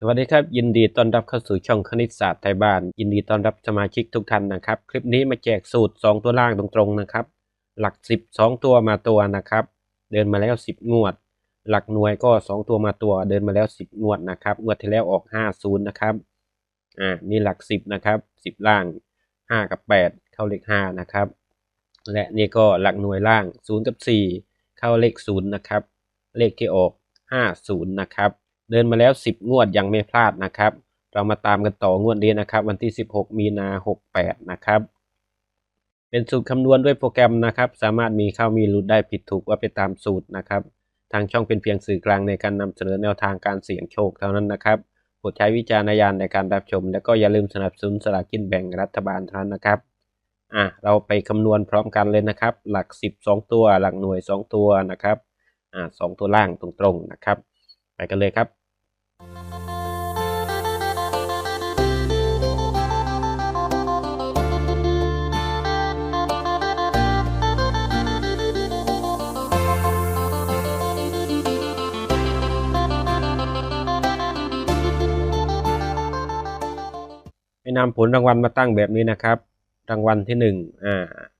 สวัสดีครับ ยินดีต้อนรับเข้าสู่ช่องคณิตศาสตร์ไทยบ้าน ยินดีต้อนรับสมาชิกทุกท่านนะครับ คลิปนี้มาแจกสูตร 2 ตัวล่างตรงๆนะครับ หลัก 10 2 ตัวมาตัวนะครับ เดินมาแล้ว 10 งวด หลักหน่วยก็ 2 ตัวมาตัว เดินมาแล้ว 10 งวดนะครับ งวดที่แล้วออก 50 นะครับอ่านี่หลัก 10 นะครับ 10 ล่าง 5 กับ 8 เข้าเลข5นะครับ และนี่ก็หลักหน่วยล่าง 0 กับ 4 เข้าเลข0นะครับเลขที่ออก 50 นะครับ เดินมาแล้ว 10 งวดยังไม่พลาดนะครับ เรามาตามกันต่องวดนี้นะครับ วันที่ 16 มีนา68 นะครับ เป็นสูตรคำนวณด้วยโปรแกรมนะครับ สามารถมีเข้ามีหลุดได้ผิดถูกว่าไปตามสูตรนะครับ ทางช่องเป็นเพียงสื่อกลางในการนำเสนอแนวทางการเสี่ยงโชคเท่านั้นนะครับโปรดใช้วิจารณญาณในการรับชม และก็อย่าลืมสนับสนุนสลากกินแบ่งรัฐบาลเท่านั้นนะครับอะเราไปคำนวณพร้อมกันเลยนะครับ หลัก 10 2 ตัว หลักหน่วย 2 ตัวนะครับอ่าสองตัวล่างตรงๆนะครับ ไปกันเลยครับ นำผลรางวัลมาตั้งแบบนี้นะครับ รางวัลที่หนึ่งอ่า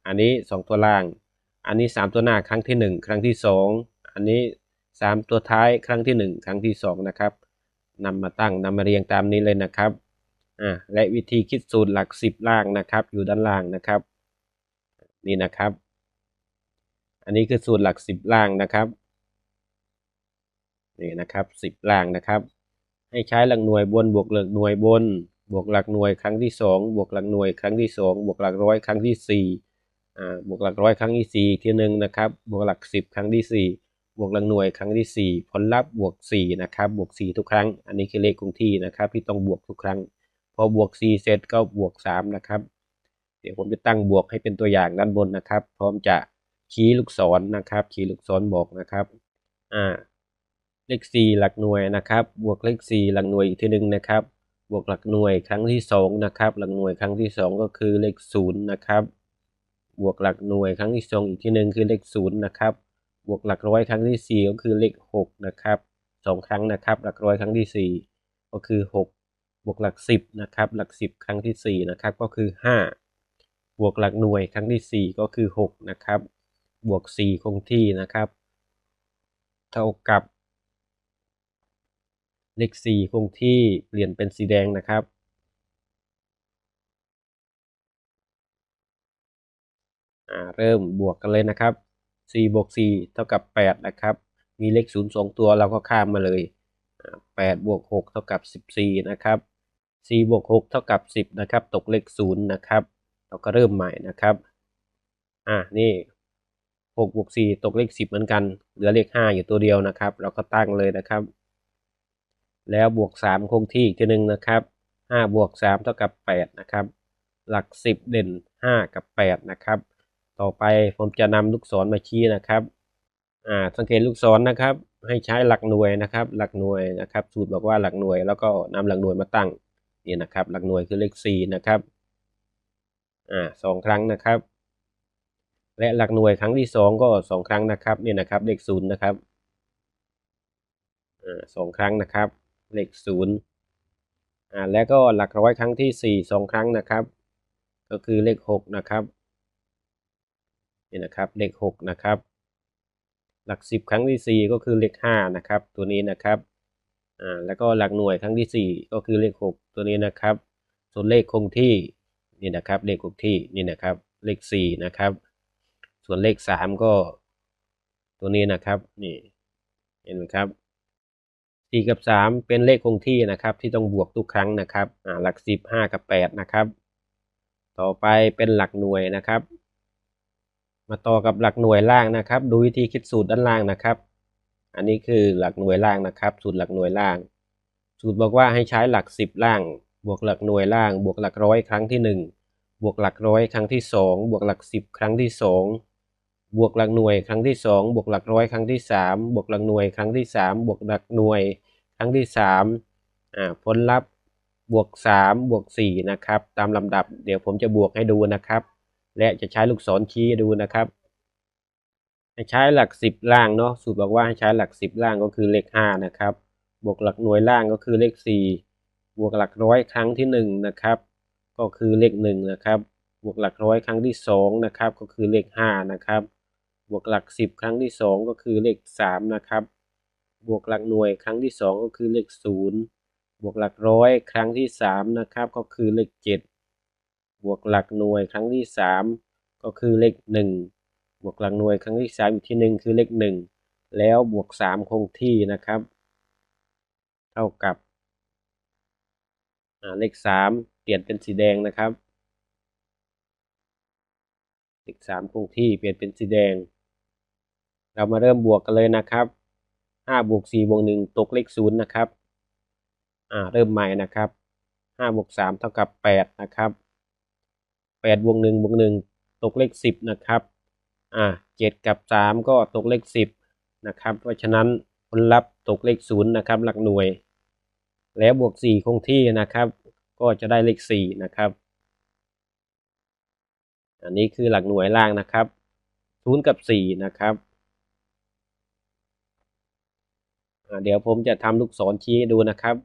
อันนี้สองตัวล่าง อันนี้สามตัวหน้าครั้งที่หนึ่งครั้งที่สองอันนี้สามตัวท้ายครั้งที่หนึ่งครั้งที่สองนะครับนำมาตั้งนำมาเรียงตามนี้เลยนะครับอ่าและวิธีคิดสูตรหลักสิบล่างนะครับ อยู่ด้านล่างนะครับ นี่นะครับ อันนี้คือสูตรหลักสิบล่างนะครับนี่นะครับสิบล่างนะครับ ให้ใช้หลักหน่วยบนบวกหลักหน่วยบน บวกหลักหน่วยครั้งที่สองบวกหลักหน่วยครั้งที่สองบวกหลักร้อยครั้งที่สี่อ่าบวกหลักร้อยครั้งที่สี่อีกทีหนึ่งนะครับ บวกหลักสิบครั้งที่สี่บวกหลักหน่วยครั้งที่สี่ผลลัพธ์บวกสี่นะครับ บวกสี่ทุกครั้ง อันนี้คือเลขคงที่นะครับ ที่ต้องบวกทุกครั้ง พอบวกสี่เสร็จก็บวกสามนะครับ เดี๋ยวผมจะตั้งบวกให้เป็นตัวอย่างด้านบนนะครับ พร้อมจะชี้ลูกศรนะครับ ชี้ลูกศรบอกนะครับ อ่า เลขสี่หลักหน่วยนะครับ บวกเลขสี่หลักหน่วยอีกทีหนึ่งนะครับ บวกหลักหน่วยครั้งที่สองนะครับหลักหน่วยครั้งที่สองก็คือเลขศูนย์นะครับบวกหลักหน่วยครั้งที่สองอีกทีหนึ่งคือเลขศูนย์นะครับบวกหลักร้อยครั้งที่สี่ก็คือเลขหกนะครับสองครั้งนะครับหลักร้อยครั้งที่สี่ก็คือหกบวกหลักสิบนะครับหลักสิบครั้งที่สี่นะครับก็คือห้าบวกหลักหน่วยครั้งที่สี่ก็คือหกนะครับ บวกสี่คงที่นะครับ เท่ากับ เลขสี่คงที่เปลี่ยนเป็นสีแดงนะครับ เริ่มบวกกันเลยนะครับสี่บวกสี่เท่ากับแปดนะครับ มีเลขศูนย์สองตัวเราก็ข้ามมาเลยแปดบวกหกเท่ากับสิบสี่นะครับสี่บวกหกเท่ากับสิบนะครับ ตกเลขศูนะครับ เราก็เริ่มใหม่นะครับ อ่านี่หกบวกสี่ตกเลขสิบเหมือนกัน เหลือเลขห้าอยู่ตัวเดียวนะครับ เราก็ตั้งเลยนะครับ แล้วบวกสามคงที่อีกทีหนึ่งนะครับห้าบวกสามเท่ากับแปดนะครับ หลักสิบเด่นห้ากับแปดนะครับ ต่อไปผมจะนำลูกศรมาชี้นะครับอ่าสังเกตลูกศรนะครับ ให้ใช้หลักหน่วยนะครับ หลักหน่วยนะครับ สูตรบอกว่าหลักหน่วยแล้วก็นำหลักหน่วยมาตั้งนี่นะครับ หลักหน่วยคือเลขสี่นะครับอ่าสองครั้งนะครับ และหลักหน่วยครั้งที่สองก็สองครั้งนะครับนี่นะครับเลขศูนย์นะครับอ่าสองครั้งนะครับ เลขศูนย์อ่าแล้วก็หลักร้อยครั้งที่สี่สองครั้งนะครับ ก็คือเลขหกนะครับนี่นะครับเลขหกนะครับหลักสิบครั้งที่สี่ก็คือเลขห้านะครับตัวนี้นะครับอ่าแล้วก็หลักหน่วยครั้งที่สี่ก็คือเลขหกตัวนี้นะครับ ส่วนเลขคงที่นี่นะครับเลขคงที่นี่นะครับเลขสี่นะครับ ส่วนเลขสามก็ตัวนี้นะครับนี่เห็นไหมครับ สี่กับสามเป็นเลขคงที่นะครับ ที่ต้องบวกทุกครั้งนะครับหลักสิบห้ากับแปดนะครับ ต่อไปเป็นหลักหน่วยนะครับ มาต่อกับหลักหน่วยล่างนะครับ ดูวิธีคิดสูตรด้านล่างนะครับ อันนี้คือหลักหน่วยล่างนะครับ สูตรหลักหน่วยล่าง สูตรบอกว่าให้ใช้หลักสิบล่าง บวกหลักหน่วยล่าง บวกหลักร้อยครั้งที่หนึ่งบวกหลักร้อยครั้งที่สองบวกหลักสิบครั้งที่สอง บวกหลักหน่วยครั้งที่สองบวกหลักร้อยครั้งที่สามบวกหลักหน่วยครั้งที่สามบวกหลักหน่วยครั้งที่สามอ่าผลลัพธ์บวกสามบวกสี่นะครับ ตามลำดับเดี๋ยวผมจะบวกให้ดูนะครับ และจะใช้ลูกศรชี้ดูนะครับให้ใช้หลักสิบล่างเนาะสูตรบอกว่าให้ใช้หลักสิบล่างก็คือเลขห้านะครับ บวกหลักหน่วยล่างก็คือเลข 4 บวกหลักร้อยครั้งที่ 1 นะครับ ก็คือเลข1นะครับ บวกหลักร้อยครั้งที่2นะครับ ก็คือเลข5นะครับ บวกหลัก 10 ครั้งที่ 2 ก็คือเลข 3 นะครับ บวกหลักหน่วยครั้งที่ 2 ก็คือเลข 0 บวกหลักร้อยครั้งที่ 3 นะครับ ก็คือเลข 7 บวกหลักหน่วยครั้งที่ 3 ก็คือเลข 1 บวกหลักหน่วยครั้งที่ 3อีกที่หนึ่งคือเลข 1 แล้วบวก 3 คงที่นะครับ เท่ากับเลข 3 เปลี่ยนเป็นสีแดงนะครับเลข3คงที่เปลี่ยนเป็นสีแดง เรามาเริ่มบวกกันเลยนะครับ5บวก4บวก1ตกเลข0นะครับอ่าเริ่มใหม่นะครับ5บวก3เท่ากับ8นะครับ8บวก1บวก1ตกเลข10นะครับอ่า7กับ3ก็ตกเลข10นะครับ เพราะฉะนั้นผลลัพธ์ตกเลข0นะครับหลักหน่วย แล้วบวก4คงที่นะครับ ก็จะได้เลข4นะครับอันนี้คือหลักหน่วยล่างนะครับ0กับ4นะครับ เดี๋ยวผมจะทำลูกศรชี้ดูนะครับ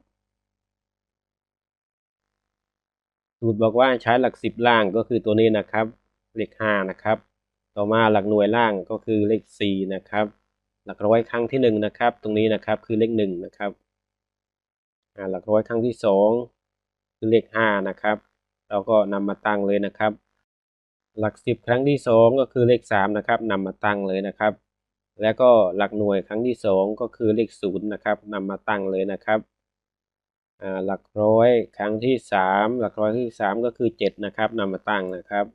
สูตรบอกว่าใช้หลักสิบล่างก็คือตัวนี้นะครับ เลขห้านะครับ ต่อมาหลักหน่วยล่างก็คือเลขสี่นะครับ หลักร้อยครั้งที่หนึ่งนะครับ ตรงนี้นะครับคือเลขหนึ่งนะครับหลักร้อยครั้งที่สองคือเลขห้านะครับ เราก็นำมาตั้งเลยนะครับ หลักสิบครั้งที่สองก็คือเลขสามนะครับนำมาตั้งเลยนะครับ แล้วก็หลักหน่วยครั้งที่สองก็คือเลขศูนย์นะครับนำมาตั้งเลยนะครับหลักร้อยครั้งที่สามหลักร้อยที่สามก็คือเจ็ดนะครับนำมาตั้งนะครับ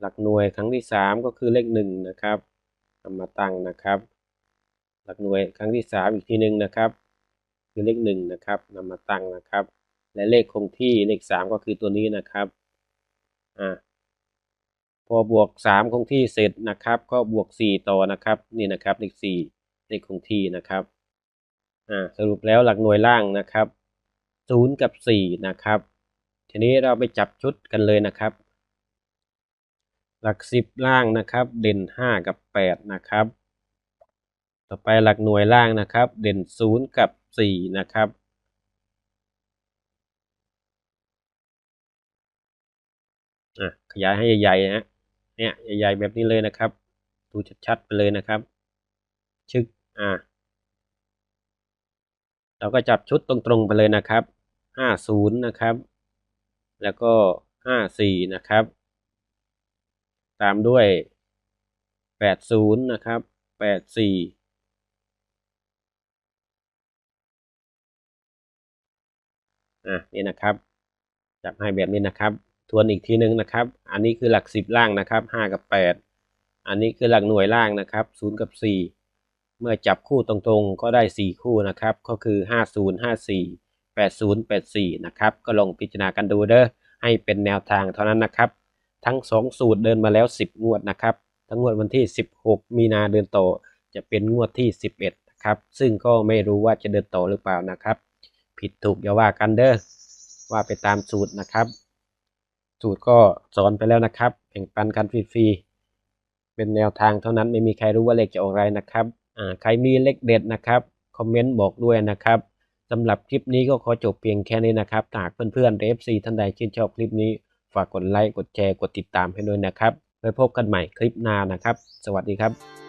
หลักหน่วยครั้งที่สามก็คือเลขหนึ่งนะครับนำมาตั้งนะครับ หลักหน่วยครั้งที่สามอีกทีหนึ่งนะครับ คือเลขหนึ่งนะครับนำมาตั้งนะครับ และเลขคงที่เลขสามก็คือตัวนี้นะครับอ่า พอบวกสามคงที่เสร็จนะครับ ก็บวกสี่ต่อนะครับนี่นะครับเลขสี่เลขคงที่นะครับอ่าสรุปแล้วหลักหน่วยล่างนะครับศูนย์กับสี่นะครับ ทีนี้เราไปจับชุดกันเลยนะครับ หลักสิบล่างนะครับ เด่นห้ากับแปดนะครับ ต่อไปหลักหน่วยล่างนะครับ เด่นศูนย์กับสี่นะครับอะขยายให้ใหญ่ๆนะ เนี่ยใหญ่ๆแบบนี้เลยนะครับ ดูชัดๆไปเลยนะครับ ชึกอ่าเราก็จับชุดตรงๆไปเลยนะครับห้าศูนย์นะครับ แล้วก็ห้าสี่นะครับ ตามด้วยแปดศูนย์นะครับแปดสี่อะนี่นะครับ จับให้แบบนี้นะครับ ทวนอีกทีนึงนะครับ อันนี้คือหลักสิบล่างนะครับห้ากับแปดอันนี้คือหลักหน่วยล่างนะครับศูนย์กับสี่เมื่อจับคู่ตรงๆ ก็ได้ 4 คู่นะครับ ก็คือ 50 54 80 84 นะครับ ก็ลองพิจารณากันดูเด้อ ให้เป็นแนวทางเท่านั้นนะครับ ทั้ง 2 สูตรเดินมาแล้ว 10 งวดนะครับ ทั้งงวดวันที่ 16 มีนาเดือนต่อ จะเป็นงวดที่ 11 นะครับ ซึ่งก็ไม่รู้ว่าจะเดินต่อหรือเปล่านะครับ ผิดถูกอย่าว่ากันเด้อ ว่าไปตามสูตรนะครับ สูตรก็สอนไปแล้วนะครับแบ่งปันกันฟรีๆเป็นแนวทางเท่านั้นไม่มีใครรู้ว่าเลขจะออกไรนะครับอ่าใครมีเลขเด็ดนะครับคอมเมนต์บอกด้วยนะครับสำหรับคลิปนี้ก็ขอจบเพียงแค่นี้นะครับหากเพื่อนๆเอฟซีท่านใดชื่นชอบคลิปนี้ ฝากกดไลค์กดแชร์กดติดตามให้ด้วยนะครับไว้พบกันใหม่คลิปหน้านะครับ สวัสดีครับ